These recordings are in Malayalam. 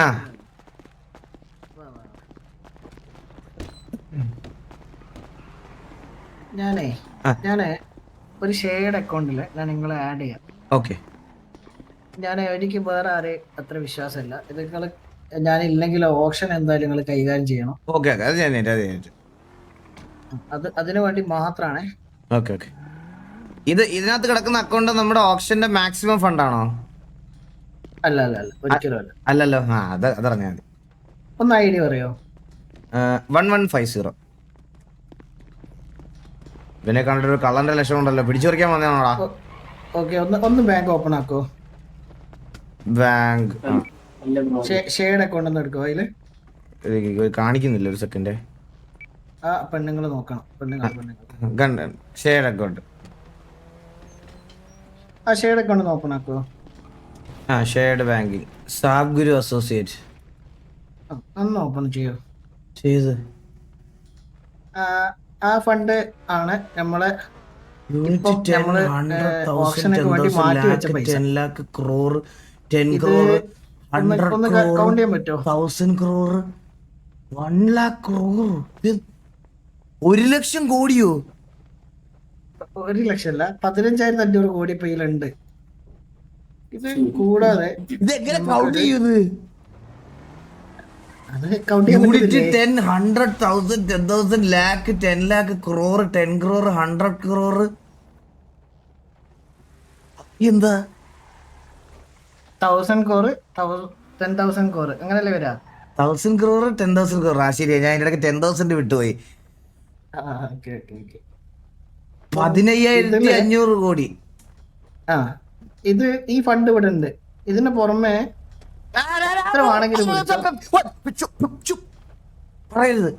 ആ. ഞാനേ ഞാനേ ഒരു ഷെയർഡ് അക്കൗണ്ടിൽ ഞാൻ നിങ്ങളെ ആഡ് ചെയ്യാം. ഓക്കെ. ഞാൻ എനിക്ക് വേറെ ആരെയും അത്ര വിശ്വാസമില്ല. ഇത് നിങ്ങൾ ഞാനില്ലെങ്കിൽ ഓപ്ഷൻ എന്തായാലും നിങ്ങൾ കൈകാര്യം ചെയ്യണം. Okay okay. അത് ഞാൻ അത് ഞാൻ അത് അതിനു വേണ്ടി മാത്രാണേ. Okay okay. ഇത് ഇതിനകത്ത് കിടക്കുന്ന അക്കൗണ്ട് നമ്മുടെ ഓപ്ഷന്റെ മാക്സിമം ഫണ്ടാണോ അല്ല അല്ല അല്ല ഒരിക്കലും അല്ല. അല്ലല്ലോ ആ അത് അതറിഞ്ഞാൽ മതി. ഒന്ന് ഐ ഡി പറയോ? One one five zero. ഇവനെ കണ്ടിട്ട് ഒരു കള്ളന്റെ ലക്ഷണം ഉണ്ടല്ലോ പിടിച്ചു പറിക്കാൻ വന്നതാണോടാ? ഓക്കെ ഒന്ന് ഒന്ന് ബാങ്ക് ഓപ്പൺ ആക്കോ? ബാങ്ക്. ഷെയർഡ് അക്കൗണ്ട് ഒന്ന് എടുക്കോ അതിൽ? കാണിക്കുന്നില്ല ഒരു സെക്കൻഡ്. ആ പെണ്ണുങ്ങൾ നോക്കണം പെണ്ണുങ്ങൾ പെണ്ണുങ്ങൾ കണ്ട ഷെയർ അക്കൗണ്ട് ആ ഷെയർഡ് അക്കൗണ്ട് ഓപ്പൺ ആക്കോ? ആ ഷെയർഡ് ബാങ്കിങ് സാബ് ഗുരു അസോസിയേറ്റ് ഒന്ന് ഓപ്പൺ ചെയ്യൂ. ചെയ്ത്. ആ, ഫണ്ട് ആണ് നമ്മളെ ക്രോർ ടെൻ ക്രോർ കൗണ്ട് ചെയ്യാൻ പറ്റുമോ? തൗസൻഡ് ക്രോർ വൺ ലാക്ക് ക്രോർ ഒരു ലക്ഷം കോടിയോ? ഒരു ലക്ഷം അല്ല പതിനഞ്ചായിരത്തി അഞ്ഞൂറ് കോടി ഇപ്പൊ ഇതിലുണ്ട്. ഇത് കൂടാതെ ഇത് എങ്ങനെ കൗണ്ട് ചെയ്യുന്നത്? അത് കൗണ്ട് ചെയ്യാൻ unit ten hundred thousand ten thousand lakh ten lakh crore ten crore hundred crore എന്താ? തൗസൻഡ് കോറ് ടെൻ തൗസൻഡ് അങ്ങനല്ലേ വരാ? Thousand crore ten thousand crore ആ ശരിയാ. ഞാൻ ഇടയ്ക്ക് ടെൻ തൗസൻഡ് വിട്ടുപോയി. Okay okay okay. പതിനയ്യായിരത്തി അഞ്ഞൂറ് കോടി. ആ. ഇത് ഈ ഫണ്ട് ഇവിടെ ഉണ്ട്. ഇതിന് പുറമെ എത്ര വേണമെങ്കിലും വിളിച്ചോ. പറയരുത്.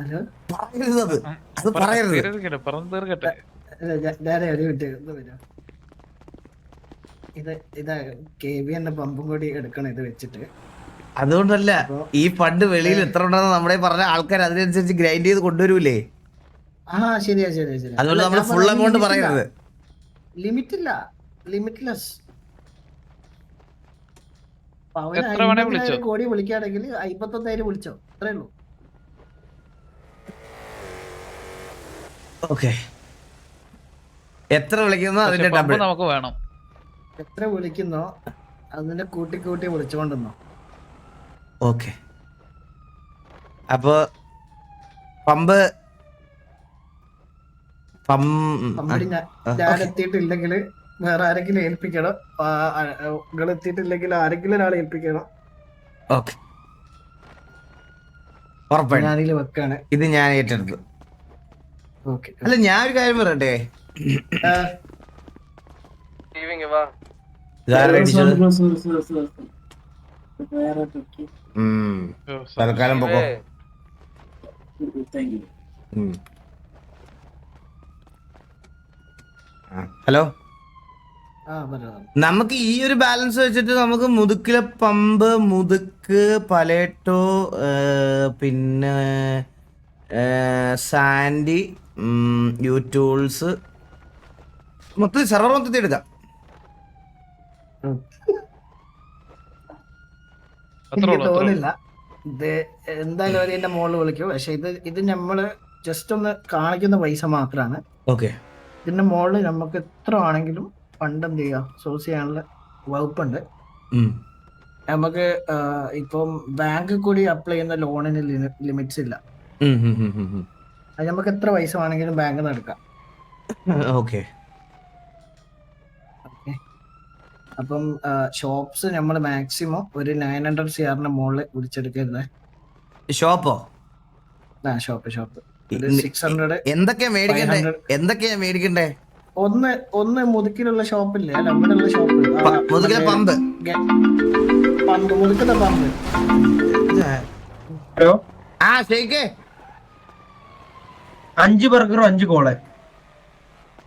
ഹലോ? പറയരുത് അത്. അത് പറയരുത്. തീർക്കട്ടെ പറഞ്ഞു തീർക്കട്ടെ. അല്ല, ഞാനേ ഒരു മിനിറ്റ് ഇത് ഇതാ കെ ബി എന്ന പമ്പും കൂടി എടുക്കണം ഇത് വെച്ചിട്ട്. അതുകൊണ്ടല്ല ഈ ഫണ്ട് വെളിയിൽ എത്ര ഉണ്ടെന്ന് നമ്മളെ പറഞ്ഞ ആൾക്കാർ അതിനനുസരിച്ച് ഗ്രൈൻഡ് ചെയ്ത് കൊണ്ടുവരൂലേ? ആ ശരിയാ ശരിയാ ശരി അതുകൊണ്ട് നമ്മൾ ഫുൾ എമൗണ്ട് പറയരുത്. ലിമിറ്റ് ഇല്ല ലിമിറ്റ്ലെസ് എത്ര വേണേ വിളിച്ചോ. കോടി വിളിക്കുകയാണെങ്കിൽ അയ്പത്തൊന്നായിരം വിളിച്ചോ? അത്രേ ഉള്ളൂ. ഓക്കെ. എത്ര വിളിക്കുന്നോ അതിന്റെ ഡബിൾ നമുക്ക് വേണം. എത്ര വിളിക്കുന്നോ അതിന്റെ കൂട്ടി കൂട്ടി വിളിച്ചുകൊണ്ടിരുന്നോ? ഓക്കെ. അപ്പൊ പമ്പ് ഞാൻ. എത്തിയിട്ടില്ലെങ്കിൽ വേറെ ആരെങ്കിലും ഏൽപ്പിക്കണം. നിങ്ങൾ എത്തിയിട്ടില്ലെങ്കിൽ ആരെങ്കിലും ഒരാളെ ഏൽപ്പിക്കണം. ഓക്കെ. ഉറപ്പായിട്ടും. ഞാനിതിൽ വെക്കാണ്. ഇത് ഞാൻ ഏറ്റെടുത്തു. ഓക്കെ. അല്ല ഞാൻ ഒരു കാര്യം പറയട്ടെ? തൽക്കാലം പൊക്കോ. ഹലോ? നമുക്ക് ഈ ഒരു ബാലൻസ് വെച്ചിട്ട് നമുക്ക് മുതുക്കിലെ പമ്പ് മുതുക്ക് പലേട്ടോ പിന്നെ സാൻഡി യൂട്യൂൾസ്. മൊത്തം മൊത്തത്തിൽ സെർവർ മൊത്തത്തിൽ എടുക്കാം. തോന്നില്ല ഇത് എന്തായാലും അവർ എന്റെ മോൾ വിളിക്കും. പക്ഷെ ഇത് ഇത് നമ്മൾ ജസ്റ്റ് ഒന്ന് കാണിക്കുന്ന പൈസ മാത്രമാണ് ഓക്കെ ഇതിന്റെ മുകളിൽ നമുക്ക് എത്ര ആണെങ്കിലും ഫണ്ട് എന്ത് ചെയ്യാം? സോഴ്സ് ചെയ്യാനുള്ള വകുപ്പുണ്ട്. നമുക്ക് ഇപ്പം ബാങ്ക് കൂടി അപ്ലൈ ചെയ്യുന്ന ലോണിന് ലിമിറ്റ്സ് ഇല്ല. അത് നമുക്ക് എത്ര പൈസ വേണമെങ്കിലും ബാങ്കിൽ നിന്ന് എടുക്കാം. ഓക്കെ. അപ്പം ഷോപ്സ് നമ്മൾ മാക്സിമം ഒരു നയൻ ഹൺഡ്രഡ് സി ആറിന്റെ മുകളിൽ വിളിച്ചെടുക്കരുത്. ഷോപ്പോ? ആ ഷോപ്പ് ഷോപ്പ്. എന്തൊക്കെയാ മേടിക്കണ്ടേ? 500. എന്തൊക്കെയാ മേടിക്കണ്ടേ? ഒന്ന് ഒന്ന് മുതുക്കിലുള്ള ഷോപ്പില്ലേ? നമ്മളുള്ള ഷോപ്പ്. മുതുക്കിലെ പമ്പ്. പമ്പ് മുതുക്കിലെ പമ്പ് ഹലോ? ആ ഷെയ്ക്കേ അഞ്ച് ബർഗറും അഞ്ച് കോൾ.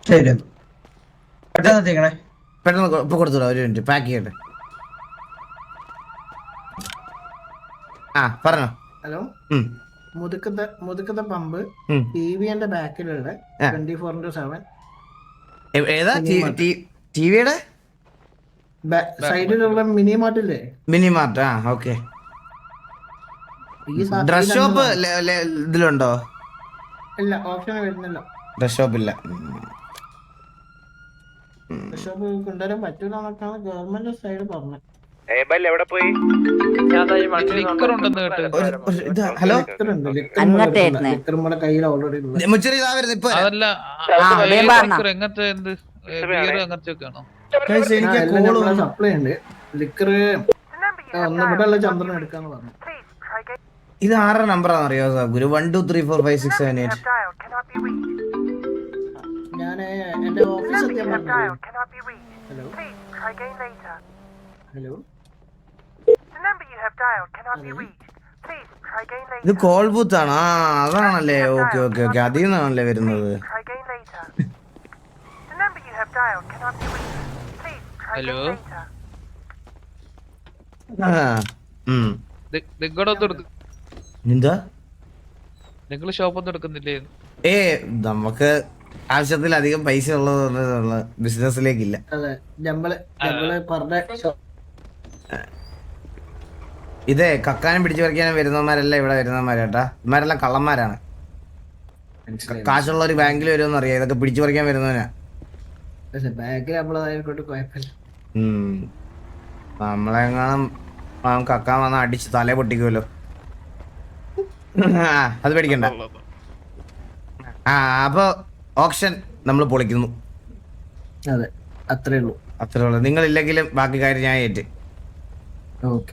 ശരി. പെട്ടെന്ന് എത്തിക്കണേ. പെട്ടെന്ന് ഇപ്പൊ കൊടുത്തോളൂ ഒരു മിനിറ്റ്. പാക്ക് ചെയ്യട്ടെ. ആ പറഞ്ഞോ. ഹലോ? മുതുക്കത്തെ മുതുക്കത്തെ പമ്പ്. ടി വിന്റെ ബാക്കിലുള്ള. ട്വന്റി ഫോർ ഇന്റു സെവൻ ഏതാ. ടി വിയുടെ സൈഡിലുള്ള മിനി മാർട്ടില്ലേ? മിനി മാർട്ട് ആ ഓക്കെ. ഡ്രസ് ഷോപ്പ് ഇതിലുണ്ടോ? ഇല്ല ഓപ്ഷൻ വരുന്നില്ല. ഡ്രസ് ഷോപ്പില്ല ഷോപ്പ് കൊണ്ടുവരാൻ പറ്റൂലെന്നൊക്കെയാണ് ഗവൺമെന്റ് സൈഡ് പറഞ്ഞത്. ഹലോ? ഉണ്ട് ഇതാ അങ്ങനത്തെ എനിക്ക് കോൾ സപ്ലൈ ഉണ്ട് ലിക്കർ ചന്ദ്രൻ എടുക്കാന്ന് പറഞ്ഞു. ആരുടെ നമ്പറാണെന്ന് അറിയോ sir Guru one two three four five six seven eight ഞാൻ എന്റെ ഓഫീസ് ഹലോ ഹലോ ഇത് കോൾ ബൂത്ത് ആണ്? ആ അതാണല്ലേ. ഓക്കെ ഓക്കെ ഓക്കെ അതിൽ നിന്നാണല്ലേ വരുന്നത്. ഹലോ ആ ഉം. നിങ്ങളുടെ ഒന്നും എടുക്ക എന്താ? നിങ്ങൾ ഷോപ്പ് ഒന്നും എടുക്കുന്നില്ലേ? ഏ നമുക്ക് ആവശ്യത്തിലധികം പൈസ ഉള്ളത് ബിസിനസ്സിലേക്കില്ല അതെ നമ്മൾ നമ്മൾ പറഞ്ഞ ഇതേ കക്കാനും പിടിച്ചു പറിക്കാനും വരുന്നവന്മാരല്ല ഇവിടെ വരുന്നവന്മാരേട്ടാ ഇവന്മാരെല്ലാം കള്ളന്മാരാണ്. കാശുള്ള ഒരു ബാങ്കിൽ വരുമെന്ന് അറിയാം. ഇതൊക്കെ പിടിച്ചു പറിക്കാൻ വരുന്നവനാ. നമ്മളെങ്ങാനും കക്കാൻ വന്ന അടിച്ച് തല പൊട്ടിക്കുമല്ലോ അത് പേടിക്കണ്ട. ആ അപ്പൊ ഓപ്ഷൻ നമ്മൾ പൊളിക്കുന്നു. അതെ അത്രേ ഉള്ളൂ. അത്രേ ഉള്ളൂ. നിങ്ങളില്ലെങ്കിലും ബാക്കി കാര്യം ഞാൻ ഏറ്റ്. ഓക്കെ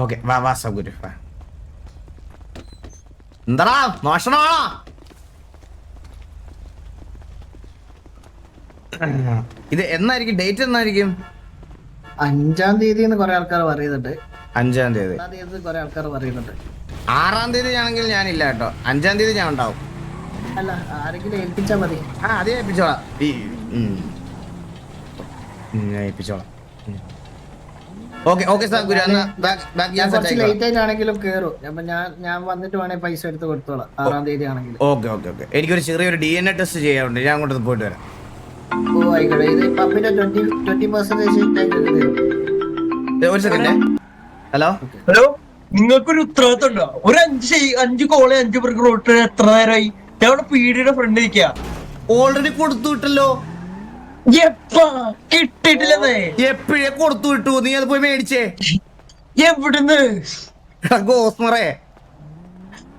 ഓക്കെ വാ വാ സൗകര്യം വാ. എന്താടാ മോഷണമാണോ? ഇത് എന്നായിരിക്കും ഡേറ്റ് എന്നായിരിക്കും? അഞ്ചാം തീയതി എന്ന് കുറെ ആൾക്കാർ പറയുന്നുണ്ട്. അഞ്ചാം തീയതി. ഒന്നാം തീയതി കുറെ ആൾക്കാർ പറയുന്നുണ്ട്. ആറാം തീയതി ആണെങ്കിൽ ഞാനില്ല കേട്ടോ. അഞ്ചാം തീയതി ഞാൻ ഉണ്ടാവും. അല്ല ആരെങ്കിലും ഏൽപ്പിച്ചാ മതി. ആ അതേ ഏൽപ്പിച്ചോളാം. ഏൽപ്പിച്ചോളാം. ഓക്കെ ഓക്കെ സാർ ഗുരു എന്നാ ബാക്ക് ഞാൻ ലേറ്റ് ആയിട്ടാണെങ്കിലും കേറും. ഞാൻ ഞാൻ വന്നിട്ട് പൈസ എടുത്ത് കൊടുത്തോളാം. ആറാം തീയതി ആണെങ്കിൽ ഓക്കെ ഓക്കെ ഓക്കെ എനിക്കൊരു ചെറിയൊരു ഡി എൻ എ ടെസ്റ്റ് ചെയ്യാറുണ്ട് ഞാൻ അങ്ങോട്ട് പോയിട്ട് വരാം. ഓ ആയിക്കോട്ടെ. ഇത് പമ്പിന്റെ ട്വന്റി ട്വന്റി പെർസെന്റേജ് തരും ഏ, ഒരു സെക്കൻഡ് ഹലോ ഹലോ നിങ്ങൾക്കൊരു ഉത്തരവാദിത്തം ഉണ്ടോ? ഒരു അഞ്ച് അഞ്ച് കോളെ അഞ്ച് പേർക്ക് റോട്ട് എത്ര നേരമായി? ഞാൻ അവിടെ പീഡിയുടെ ഫ്രണ്ട് നിൽക്കുക ഓൾറെഡി കൊടുത്തു വിട്ടല്ലോ. എപ്പാ? കിട്ടിയിട്ടില്ലെന്നേ. എപ്പോഴേ കൊടുത്തു വിട്ടു? നീ അത് പോയി മേടിച്ചേ. എവിടുന്ന്? ഗോസ്മറേ.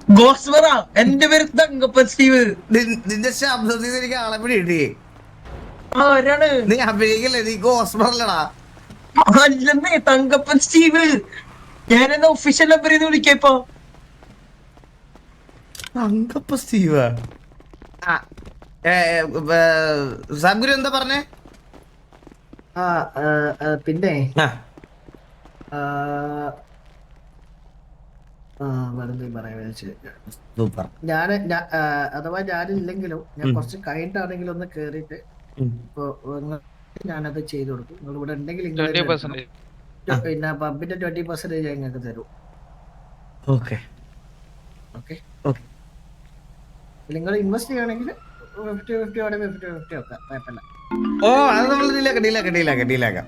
ഗോസ്മറ? എന്റെ പേര് തങ്കപ്പൻ സ്റ്റീവ്. നിന്റെ ശബ്ദത്തിൽ എനിക്ക് ആളെ പിടി കിട്ടി ആരാണ്? നീ അഭിനയിക്കല്ലേ? നീ ഗോസ്മറല്ലടാ. അല്ലെന്നേ തങ്കപ്പൻ സ്റ്റീവ്. ഞാൻ എന്നാ ഒഫീഷ്യൽ നമ്പറിൽ നിന്ന് വിളിക്കാം ഇപ്പൊ. തങ്കപ്പൻ സ്റ്റീവ്. ആ സദ്ഗുരു എന്താ പറഞ്ഞേ? പിന്നെ. ഞാൻ അഥവാ ഞാനില്ലെങ്കിലും ഞാൻ കുറച്ച് കഴിഞ്ഞിട്ടാണെങ്കിലും ഒന്ന് കേറിയിട്ട്. ഇപ്പൊ ഞാനത് ചെയ്തു കൊടുക്കും. നിങ്ങൾ ഇവിടെ ഉണ്ടെങ്കിൽ പിന്നെ പബ്ബിന്റെ ട്വന്റി പെർസെന്റേജ് ഞങ്ങൾക്ക് തരും. ഓക്കെ. ഓക്കെ? ഓക്കെ. നിങ്ങൾ ഇൻവെസ്റ്റ് ചെയ്യുകയാണെങ്കിൽ ഫിഫ്റ്റി ഫിഫ്റ്റി വേണമെങ്കിൽ ഫിഫ്റ്റി ഫിഫ്റ്റി വെക്കാം കുഴപ്പമില്ല. ഓ അത് നമ്മൾ ഡീലാക്കാം ഡീലാക്കാം ഡീലാക്കാം ഡീലാക്കാം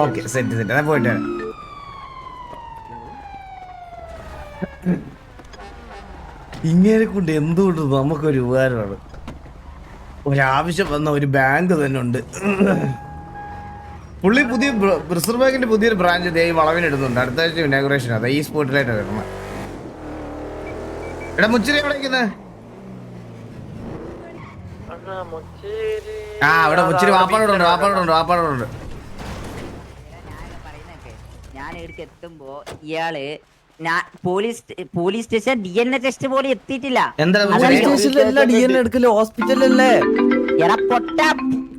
ഓക്കെ സെറ്റ് സെറ്റ് അതാ പോയിട്ട്. ഇങ്ങനെ കൊണ്ട് എന്തുകൊണ്ട് നമുക്കൊരു ഉപകാരമാണ്? ഒരാവശ്യം വന്ന ഒരു ബാങ്ക് തന്നെ ഉണ്ട്. പുള്ളി പുതിയ റിസർവ് ബാങ്കിന്റെ പുതിയൊരു ബ്രാഞ്ച് ദേ വളവിനിടുന്നുണ്ട് അടുത്ത ആഴ്ച ഇനാഗുറേഷൻ അതാ ഈ സ്പോട്ടിലായിട്ട് വരുന്നത്. എടാ മുച്ചിരി എവിടെ ആ അവിടെ മുച്ചിരി വാപ്പാടോടുണ്ട് വാപ്പാടോടുണ്ട് വാപ്പാടോടുണ്ട് ഞാൻ ഇവിടേക്ക് എത്തുമ്പോ ഇയാൾ ഞാൻ police police station D N A test പോലും എത്തിയിട്ടില്ല. എന്താ അതറിയോ? മുച്ചിരി സ്റ്റേഷനിലല്ല ഡി എൻ എടുക്കൽ ഹോസ്പിറ്റലല്ലേ? എടാ പൊട്ട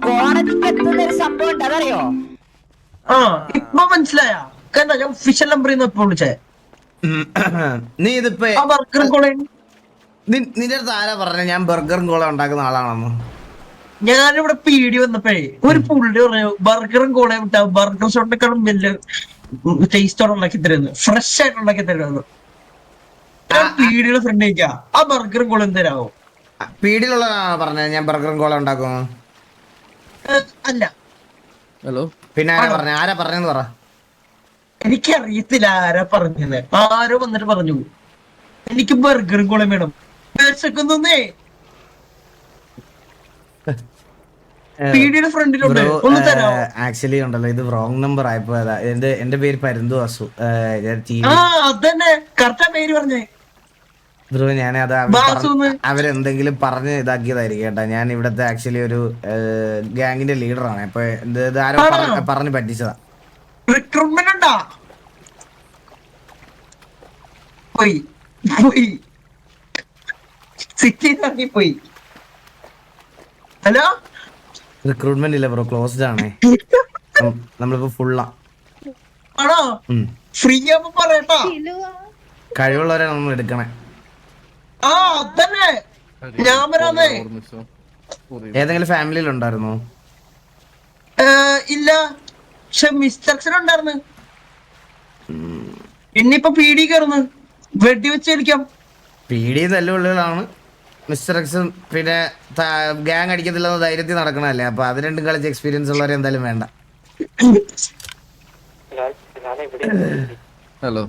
കോടതിക്ക് എത്തുന്ന ഒരു സംഭവം ഉണ്ട് അതറിയോ? ആ ഇപ്പൊ മനസ്സിലായ? ഞാൻ ഫിഷൽ നമ്പറിൽ നിന്ന് ഇപ്പൊ വിളിച്ചേ. നീ ഇതിപ്പോ നിന്റെ അടുത്ത് ആരാ പറഞ്ഞ? ഞാൻ ബർഗറും കോള ഉണ്ടാക്കുന്ന ആളാണെന്ന്. ഞാനിവിടെ പീടി വന്നപ്പോഴേ ഒരു പുള്ളി പറഞ്ഞു ബർഗറും കോളയും വിട്ടാ ബർഗർ ഷോട്ടിനെക്കാളും വലിയ ടേസ്റ്റോടെ ഉണ്ടാക്കി തരുന്നു ഫ്രഷ് ആയിട്ട് ഉണ്ടാക്കി തരുന്നു ഞാൻ പീടിയുടെ ഫ്രണ്ട് കഴിക്കാ ആ ബർഗറും കോളയും എന്തരാവോ പീടിയിലുള്ളതാണോ പറഞ്ഞത് ഞാൻ ബർഗറും കോള ഉണ്ടാക്കുന്നു അല്ല. ഹലോ പിന്നെ ആരാ പറഞ്ഞ? ആരാ പറഞ്ഞെന്ന് പറ. എനിക്കറിയത്തില്ല ആരാ പറഞ്ഞത് ആരോ വന്നിട്ട് പറഞ്ഞു. എനിക്ക് ബർഗറും കോളം വേണം. തരാമോ ആക്ച്വലി ഉണ്ടല്ലോ ഇത് റോങ് നമ്പർ ആയപ്പോ എന്റെ എന്റെ പേര് പരുന്തു വാസു. ധ്രുവ പേര് പറഞ്ഞേ. ബ്രോ ഞാൻ അത്. അവരെന്തെങ്കിലും പറഞ്ഞ് ഇതാക്കിയതായിരിക്കും കേട്ടോ. ഞാൻ ഇവിടത്തെ ആക്ച്വലി ഒരു ഗ്യാങ്ങിന്റെ ലീഡറാണ് അപ്പൊ ഇത് ആരോ പറഞ്ഞു പറ്റിച്ചതാ. റിക്രൂട്ട്മെന്റ് ഉണ്ടാ? പോയി. പോയി. സിറ്റിയിൽ ഇറങ്ങി പോയി ഹലോ? റിക്രൂട്ട്മെന്റ് ഇല്ല ബ്രോ ക്ലോസ്ഡ് ആണേ. നമ്മളിപ്പോ ഫുള്ളാ ആണോ? ഫ്രീ ആവുമ്പോ പറയട്ടോ. കഴിവുള്ളവരെ നമ്മൾ എടുക്കണേ. ആ അതന്നെ. ഞാൻ വരാന്നേ ഏതെങ്കിലും ഫാമിലിയിൽ ഉണ്ടായിരുന്നോ? ഇല്ല. പക്ഷെ മിസ്റ്റർക്ഷൻ ഉണ്ടായിരുന്നു ഇന്നിപ്പോ പീഡി കയറുന്നു. വെടി വെച്ച് പീഡി പീഡി തല്ലുള്ളികളാണ് മിസ്റ്റർ എക്സും പിന്നെ ഗ്യാങ് അടിക്കത്തില്ലെന്ന് ധൈര്യത്തിൽ നടക്കണല്ലേ അപ്പൊ അത് രണ്ടും കളിച്ച് എക്സ്പീരിയൻസ് ഉള്ളവരെ എന്തായാലും വേണ്ട. ഹലോ.